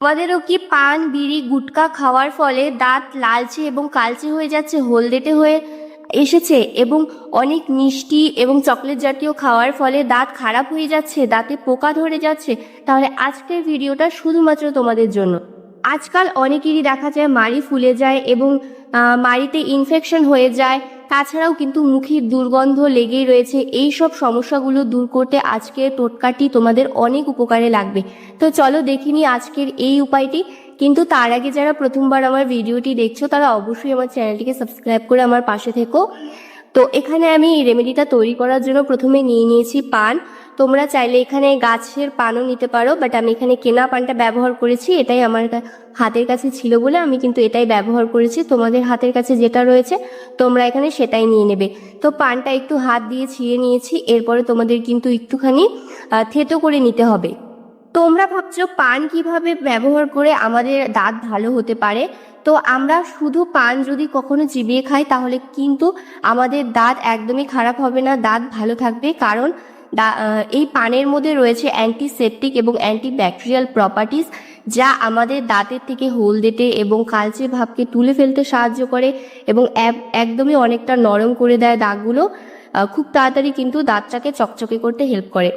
তোমাদেরও কি পান, বিড়ি, গুটকা খাওয়ার ফলে দাঁত লালচে এবং কালচে হয়ে যাচ্ছে, হলদেটে হয়ে এসেছে এবং অনেক মিষ্টি এবং চকলেট জাতীয় খাওয়ার ফলে দাঁত খারাপ হয়ে যাচ্ছে, দাঁতে পোকা ধরে যাচ্ছে? তাহলে আজকের ভিডিওটা শুধুমাত্র তোমাদের জন্য। আজকাল অনেকেরই দেখা যায় মাড়ি ফুলে যায় এবং মাড়িতে ইনফেকশন হয়ে যায় তাছাড়াও কিন্তু মুখের দুর্গন্ধ লেগেই রয়েছে। এই সব সমস্যাগুলো দূর করতে আজকের টোটকাটি তোমাদের অনেক উপকারে লাগবে। তো চলো দেখিনি আজকের এই উপায়টি। কিন্তু তার আগে যারা প্রথমবার আমার ভিডিওটি দেখছ, তারা অবশ্যই আমার চ্যানেলটিকে সাবস্ক্রাইব করে আমার পাশে থেকো। তো এখানে আমি এই রেমেডিটা তৈরি করার জন্য প্রথমে নিয়ে নিয়েছি পান। তোমরা চাইলে এখানে গাছের পানও নিতে পারো বাট আমি এখানে কেনা পানটা ব্যবহার করেছি, এটাই আমার হাতের কাছে ছিল বলে আমি কিন্তু এটাই ব্যবহার করেছি। তোমাদের হাতের কাছে যেটা রয়েছে, তোমরা এখানে সেটাই নিয়ে নেবে। তো পানটা একটু হাত দিয়ে ছিঁড়ে নিয়েছি, এরপরে তোমাদের কিন্তু একটুখানি থেতো করে নিতে হবে। তোমরা ভাবছ পান কীভাবে ব্যবহার করে আমাদের দাঁত ভালো হতে পারে? তো আমরা শুধু পান যদি কখনো চিবিয়ে খাই, তাহলে কিন্তু আমাদের দাঁত একদমই খারাপ হবে না, দাঁত ভালো থাকবে। কারণ এই পানের মধ্যে রয়েছে অ্যান্টিসেপটিক এবং অ্যান্টি ব্যাকটেরিয়াল প্রপার্টিস যা আমাদের দাঁতের থেকে হলদেটে এবং কালচে ভাবকে তুলে ফেলতে সাহায্য করে এবং একদমই অনেকটা নরম করে দেয় দাগগুলো খুব তাড়াতাড়ি কিন্তু দাঁতটাকে চকচকে করতে হেল্প করে।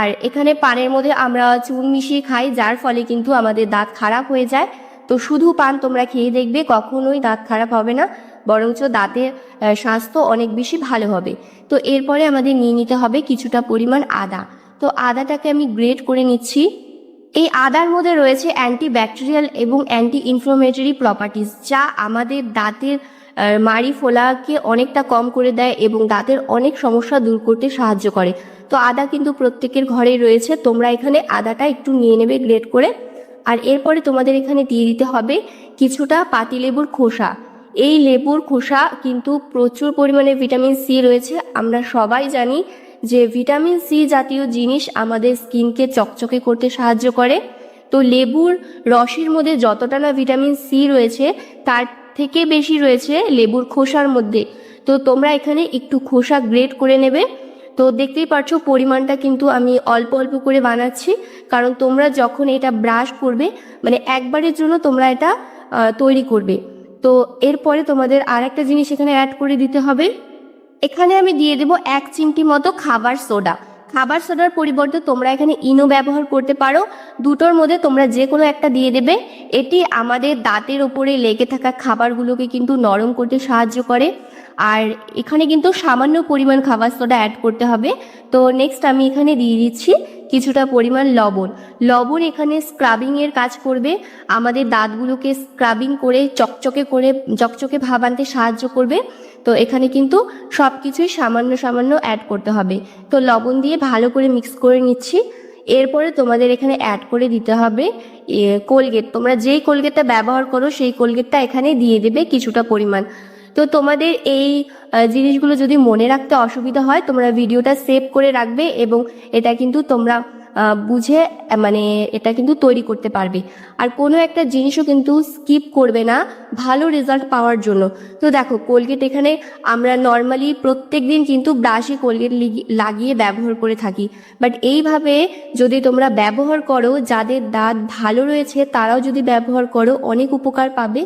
আর এখানে পানের মধ্যে আমরা চুন মিশিয়ে খাই, যার ফলে কিন্তু আমাদের দাঁত খারাপ হয়ে যায়। তো শুধু পান তোমরা খেয়ে দেখবে, কখনোই দাঁত খারাপ হবে না। বরঞ্চ দাঁতের স্বাস্থ্য অনেক বেশি ভালো হবে। তো এরপরে আমাদের নিয়ে নিতে হবে কিছুটা পরিমাণ আদা। তো আদাটাকে আমি গ্রেট করে নিচ্ছি। এই আদার মধ্যে রয়েছে অ্যান্টি ব্যাকটেরিয়াল এবং অ্যান্টি ইনফ্লোমেটরি প্রপার্টিস, যা আমাদের দাঁতের মাড়ি ফোলাকে অনেকটা কম করে দেয় এবং দাঁতের অনেক সমস্যা দূর করতে সাহায্য করে। তো আদা কিন্তু প্রত্যেকের ঘরেই রয়েছে, তোমরা এখানে আদাটা একটু নিয়ে নেবে গ্রেট করে। আর এরপরে তোমাদের এখানে দিয়ে দিতে হবে কিছুটা পাতিলেবুর খোসা। এই লেবুর খোসা কিন্তু প্রচুর পরিমাণে ভিটামিন সি রয়েছে। আমরা সবাই জানি যে ভিটামিন সি জাতীয় জিনিস আমাদের স্কিনকে চকচকে করতে সাহায্য করে। তো লেবুর রসের মধ্যে যতটা না ভিটামিন সি রয়েছে, তার থেকে বেশি রয়েছে লেবুর খোসার মধ্যে। তো তোমরা এখানে একটু খোসা গ্রেট করে নেবে। তো দেখতেই পাচ্ছ পরিমাণটা কিন্তু আমি অল্প অল্প করে বানাচ্ছি। কারণ তোমরা যখন এটা ব্রাশ করবে মানে একবারের জন্য তোমরা এটা তৈরি করবে। তো এরপরে তোমাদের আর একটা জিনিস এখানে অ্যাড করে দিতে হবে। এখানে আমি দিয়ে দেব এক চিমটি মতো খাবার সোডা। খাবার সোডার পরিবর্তে তোমরা এখানে ইনো ব্যবহার করতে পারো। দুটোর মধ্যে তোমরা যে কোনো একটা দিয়ে দেবে। এটি আমাদের দাঁতের ওপরে লেগে থাকা খাবারগুলোকে কিন্তু নরম করতে সাহায্য করে। আর এখানে কিন্তু সামান্য পরিমাণ খাবার সোডা অ্যাড করতে হবে। তো নেক্সট আমি এখানে দিয়ে দিচ্ছি কিছুটা পরিমাণ লবণ। লবণ এখানে স্ক্রাবিং এর কাজ করবে। আমাদের দাঁতগুলোকে স্ক্রাবিং করে চকচকে করে, চকচকে ভাব আনতে সাহায্য করবে। তো এখানে কিন্তু সব কিছুই সামান্য সামান্য অ্যাড করতে হবে। তো লবণ দিয়ে ভালো করে মিক্স করে নিচ্ছি। এরপরে তোমাদের এখানে অ্যাড করে দিতে হবে কোলগেট তোমরা যেই কোলগেটটা ব্যবহার করো, সেই কোলগেটটা এখানে দিয়ে দেবে কিছুটা পরিমাণ। তো তোমাদের এই জিনিসগুলো যদি মনে রাখতে অসুবিধা হয়, তোমরা ভিডিওটা সেভ করে রাখবে এবং এটা কিন্তু তোমরা বুঝে মানে এটা কিন্তু তৈরি করতে পারবে। আর কোনো একটা জিনিসও কিন্তু স্কিপ করবে না ভালো রেজাল্ট পাওয়ার জন্য। তো দেখো কোলগেট এখানে আমরা নর্মালি প্রত্যেক দিন কিন্তু ব্রাশে কোলগেট লাগিয়ে ব্যবহার করে থাকি। বাট এইভাবে যদি তোমরা ব্যবহার করো, যাদের দাঁত ভালো রয়েছে, তারাও যদি ব্যবহার করো, অনেক উপকার পাবে।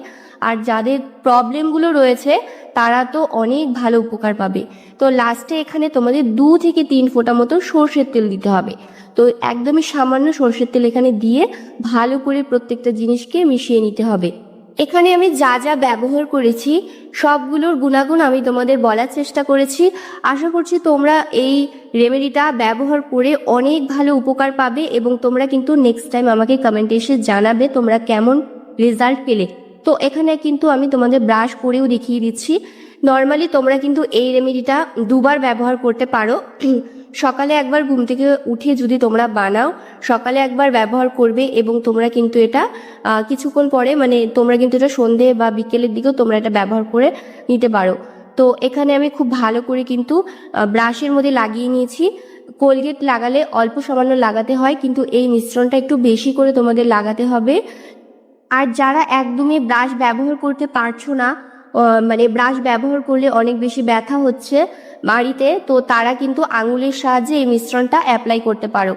আর যাদের প্রবলেমগুলো রয়েছে, তারা তো অনেক ভালো উপকার পাবে। তো লাস্টে এখানে তোমাদের দু থেকে তিন ফোঁটা মতো সর্ষের তেল দিতে হবে। তো একদমই সামান্য সর্ষের তেল এখানে দিয়ে ভালো করে প্রত্যেকটা জিনিসকে মিশিয়ে নিতে হবে। এখানে আমি যা যা ব্যবহার করেছি, সবগুলোর গুণাগুণ আমি তোমাদের বলার চেষ্টা করেছি। আশা করছি তোমরা এই রেমেডিটা ব্যবহার করে অনেক ভালো উপকার পাবে এবং তোমরা কিন্তু নেক্সট টাইম আমাকে কমেন্টে এসে জানাবে তোমরা কেমন রেজাল্ট পেলে। তো এখানে কিন্তু আমি তোমাদের ব্রাশ করেও দেখিয়ে দিচ্ছি। নর্মালি তোমরা কিন্তু এই রেমেডিটা দুবার ব্যবহার করতে পারো। সকালে একবার ঘুম থেকে উঠে যদি তোমরা বানাও, সকালে একবার ব্যবহার করবে এবং তোমরা কিন্তু এটা কিছুক্ষণ পরে মানে তোমরা কিন্তু এটা সন্ধে বা বিকেলের দিকেও তোমরা এটা ব্যবহার করে নিতে পারো। তো এখানে আমি খুব ভালো করে কিন্তু ব্রাশের মধ্যে লাগিয়ে নিয়েছি। কোলগেট লাগালে অল্প সামান্য লাগাতে হয়, কিন্তু এই মিশ্রণটা একটু বেশি করে তোমাদের লাগাতে হবে। আর যারা একদমই ব্রাশ ব্যবহার করতে পারছ না মানে ব্রাশ ব্যবহার করলে অনেক বেশি ব্যথা হচ্ছে বাড়িতে তো তারা কিন্তু আঙুলের সাহায্যে এই মিশ্রণটা অ্যাপ্লাই করতে পারো।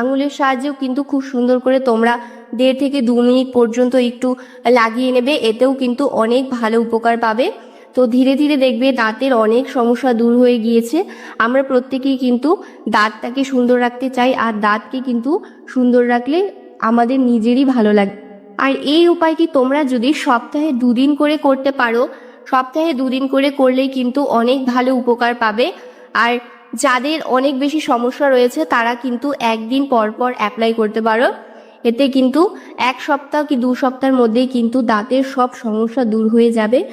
আঙুলের সাহায্যেও কিন্তু খুব সুন্দর করে তোমরা দেড় থেকে দু মিনিট পর্যন্ত একটু লাগিয়ে নেবে। এতেও কিন্তু অনেক ভালো উপকার পাবে। তো ধীরে ধীরে দেখবে দাঁতের অনেক সমস্যা দূর হয়ে গিয়েছে। আমরা প্রত্যেকেই কিন্তু দাঁতটাকে সুন্দর রাখতে চাই, আর দাঁতকে কিন্তু সুন্দর রাখলে আমাদের নিজেরই ভালো লাগে। আর এই উপায়টি তোমরা যদি সপ্তাহে দুদিন করে করতে পারো? সপ্তাহে দুদিন করে করলেই কিন্তু অনেক ভালো উপকার পাবে। আর যাদের অনেক বেশি সমস্যা রয়েছে, তারা কিন্তু একদিন পর পর অ্যাপ্লাই করতে পারো। এতে কিন্তু এক সপ্তাহ কি দু সপ্তাহের মধ্যেই কিন্তু দাঁতের সব সমস্যা দূর হয়ে যাবে।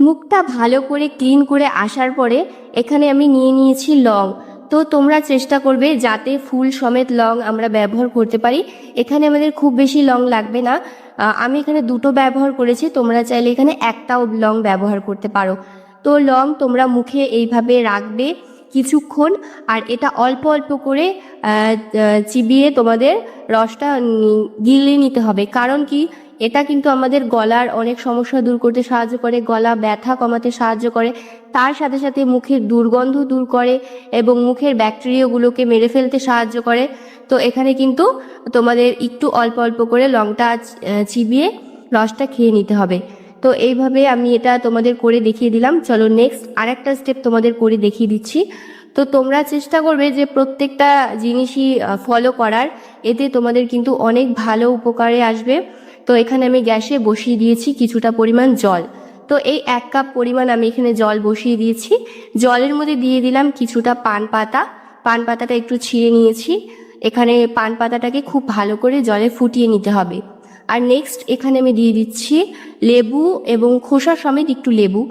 মুখটা ভালো করে ক্লিন করে আসার পরে এখানে আমি নিয়ে নিয়েছি লং। তো তোমরা চেষ্টা করবে যাতে ফুল সমেত লং আমরা ব্যবহার করতে পারি। এখানে আমাদের খুব বেশি লং লাগবে না। আমি এখানে দুটো ব্যবহার করেছি, তোমরা চাইলে এখানে একটাও লং ব্যবহার করতে পারো। তো লং তোমরা মুখে এইভাবে রাখবে কিছুক্ষণ, আর এটা অল্প অল্প করে চিবিয়ে তোমাদের রসটা গিলিয়ে নিতে হবে। কারণ কি? এটা কিন্তু আমাদের গলার অনেক সমস্যা দূর করতে সাহায্য করে, গলা ব্যথা কমাতে সাহায্য করে, তার সাথে সাথে মুখের দুর্গন্ধ দূর করে এবং মুখের ব্যাকটেরিয়াগুলোকে মেরে ফেলতে সাহায্য করে। তো এখানে কিন্তু তোমাদের একটু অল্প অল্প করে লংটা চিবিয়ে রসটা খেয়ে নিতে হবে। তো এইভাবে আমি এটা তোমাদের করে দেখিয়ে দিলাম। চলো নেক্সট আরেকটা স্টেপ তোমাদের করে দেখিয়ে দিচ্ছি। তো তোমরা চেষ্টা করবে যে প্রত্যেকটা জিনিসই ফলো করার। এতে তোমাদের কিন্তু অনেক ভালো উপকারে আসবে। তো এখানে আমি গ্যাসে বসিয়ে দিয়েছি কিছুটা পরিমাণ জল। তো এই এক কাপ পরিমাণ আমি এখানে জল বসিয়ে দিয়েছি। জলের মধ্যে দিয়ে দিলাম কিছুটা পান পাতা। পান পাতাটা একটু ছিঁড়ে নিয়েছি। এখানে পান পাতাটাকে খুব ভালো করে জলে ফুটিয়ে নিতে হবে। আর নেক্সট এখানে আমি দিয়ে দিচ্ছি লেবু এবং খোসা সমেত একটু লেবু।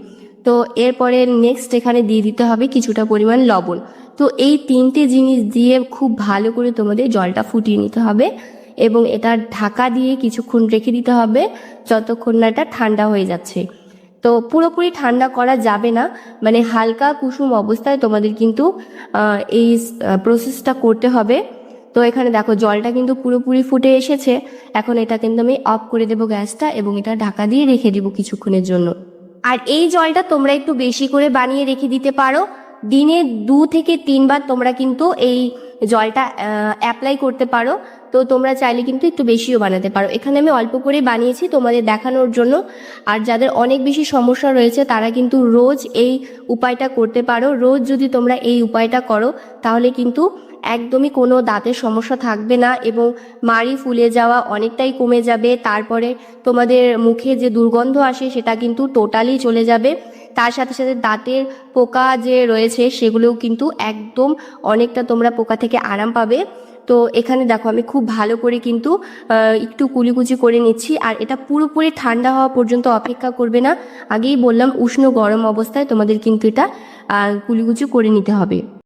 তো এরপরে নেক্সট এখানে দিয়ে দিতে হবে কিছুটা পরিমাণ লবণ। তো এই তিনটে জিনিস দিয়ে খুব ভালো করে তোমাদের জলটা ফুটিয়ে নিতে হবে। এবং এটা ঢাকা দিয়ে কিছুক্ষণ রেখে দিতে হবে যতক্ষণ না এটা ঠান্ডা হয়ে যাচ্ছে। তো পুরোপুরি ঠান্ডা করা যাবে না। মানে হালকা কুসুম অবস্থায় তোমাদের কিন্তু এই প্রসেসটা করতে হবে। তো এখানে দেখো জলটা কিন্তু পুরোপুরি ফুটে এসেছে। এখন এটা কিন্তু আমি অফ করে দেবো গ্যাসটা এবং এটা ঢাকা দিয়ে রেখে দিব কিছুক্ষণের জন্য। আর এই জলটা তোমরা একটু বেশি করে বানিয়ে রেখে দিতে পারো। দিনে দু থেকে তিনবার তোমরা কিন্তু এই জলটা অ্যাপ্লাই করতে পারো। তো তোমরা চাইলে কিন্তু একটু বেশিও বানাতে পারো। এখানে আমি অল্প করে বানিয়েছি তোমাদের দেখানোর জন্য। আর যাদের অনেক বেশি সমস্যা রয়েছে, তারা কিন্তু রোজ এই উপায়টা করতে পারো। রোজ যদি তোমরা এই উপায়টা করো, তাহলে কিন্তু একদমই কোনো দাঁতের সমস্যা থাকবে না এবং মাড়ি ফুলে যাওয়া অনেকটাই কমে যাবে। তারপরে তোমাদের মুখে যে দুর্গন্ধ আসে, সেটা কিন্তু টোটালি চলে যাবে। তার সাথে সাথে দাঁতের পোকা যে রয়েছে সেগুলোও কিন্তু একদম অনেকটা তোমরা পোকা থেকে আরাম পাবে। তো এখানে দেখো আমি খুব ভালো করে কিন্তু একটু কুলিকুচি করে নিচ্ছি আর এটা পুরোপুরি ঠান্ডা হওয়া পর্যন্ত অপেক্ষা করবে না। আগেই বললাম উষ্ণ গরম অবস্থায় তোমাদের কিন্তু এটা কুলিকুচি করে নিতে হবে।